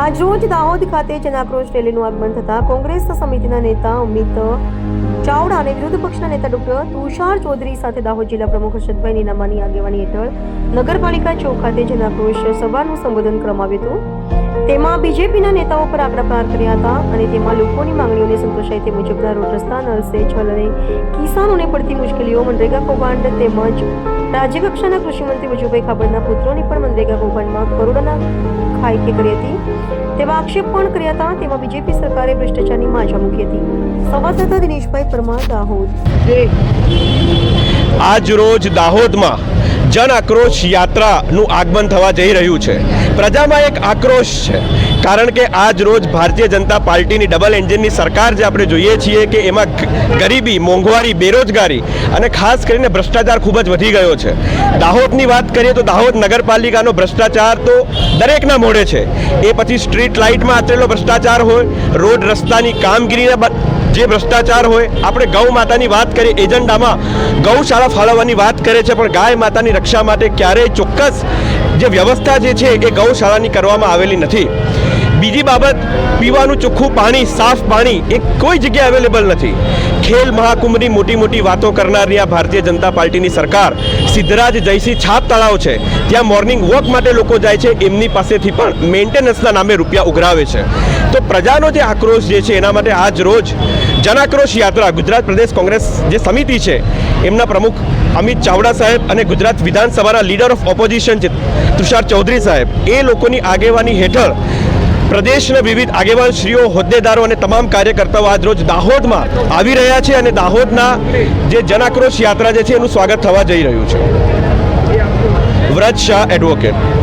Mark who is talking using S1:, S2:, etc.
S1: આજરોજ દાહોદ ખાતે જનાક્રોશ રેલીનું આગમન થતા કોંગ્રેસ સમિતિના નેતા અમિત ચાવડા અને વિરોધ પક્ષના નેતા ડોક્ટર તુષાર ચૌધરી સાથે દાહોદ જિલ્લા પ્રમુખ હર્ષદભાઈ નીનામાની આગેવાની હેઠળ નગરપાલિકા ચોક ખાતે જનાક્રોશ સભાનું સંબોધન કરવામાં હતું. તેમાં બીજેપીના નેતાઓ પર આંકડા પ્રહાર કર્યા હતા અને તેમાં લોકોની માંગણીઓને સંતોષાય તે મુજબના રોડ રસ્તા, નળસે જલ અને કિસાનોને પડતી મુશ્કેલીઓ, મનરેગા કૌભાંડ તેમજ રાજ્યકક્ષાના કૃષિમંત્રી વજુભાઈ ખાબડના પુત્રોની પણ મનરેગા કૌભાંડમાં કરોડોના ખાઈકી કરી હતી. તેવા આક્ષેપ પણ કર્યા હતા તેમાં બીજેપી સરકારે ભ્રષ્ટાચારની માજા મૂકી હતી. સંવાદદાતા દિનેશભાઈ પરમાર, દાહોદ.
S2: આજ રોજ દાહોદમાં જન આક્રોશ યાત્રાનું આગમન થવા જઈ રહ્યું છે. પ્રજામાં એક આક્રોશ છે. કારણ કે આજ રોજ ભારતીય જનતા પાર્ટીની ડબલ એન્જિનની સરકાર જે આપણે જોઈએ છીએ કે એમાં ગરીબી, મોંઘવારી, બેરોજગારી અને ખાસ કરીને ભ્રષ્ટાચાર ખૂબ જ વધી ગયો છે. દાહોદની વાત કરીએ તો દાહોદ નગરપાલિકાનો ભ્રષ્ટાચાર તો દરેકના મોઢે છે. એ પછી સ્ટ્રીટ લાઇટમાં આચરેલો ભ્રષ્ટાચાર હોય, રોડ રસ્તાની કામગીરીના જે ભ્રષ્ટાચાર હોય, આપણે ગૌ માતાની વાત કરીએ, એજન્ડામાં ગૌશાળા ફાળવવાની વાત કરે છે, પણ ગાય માતાની રક્ષા માટે ક્યારેય ચોક્કસ જે વ્યવસ્થા જે છે એ ગૌશાળાની કરવામાં આવેલી નથી. બીજી બાબત, પીવાનું ચોખ્ખું પાણી, સાફ પાણી એ કોઈ જગ્યાએ અવેલેબલ નથી. ખેલ મહાકુંભની મોટી મોટી વાતો કરનારી આ ભારતીય જનતા પાર્ટીની સરકાર સિદ્ધરાજ જયસિંહ છાપ તળાવ છે. ત્યાં મોર્નિંગ વોક માટે લોકો જાય છે, એમની પાસેથી પણ મેન્ટેનન્સના નામે રૂપિયા ઉઘરાવે છે. તો પ્રજાનો જે આક્રોશ જે છે, એના માટે આજ રોજ જનાક્રોશ યાત્રા ગુજરાત પ્રદેશ કોંગ્રેસ જે સમિતિ છે, એમના પ્રમુખ અમિત ચાવડા સાહેબ અને ગુજરાત વિધાનસભાના લીડર ઓફ ઓપોઝિશન છે, તુષાર ચૌધરી સાહેબ, એ લોકોની આગેવાની હેઠળ પ્રદેશના વિવિધ આગેવાન શ્રીઓ હોદ્દેદારો અને તમામ કાર્યકર્તાઓ આજ રોજ દાહોદમાં આવી રહ્યા છે અને દાહોદના જે જનાક્રોશ યાત્રા જે છે એનું સ્વાગત થવા જઈ રહ્યું છે. વ્રજ શાહ એડવોકેટ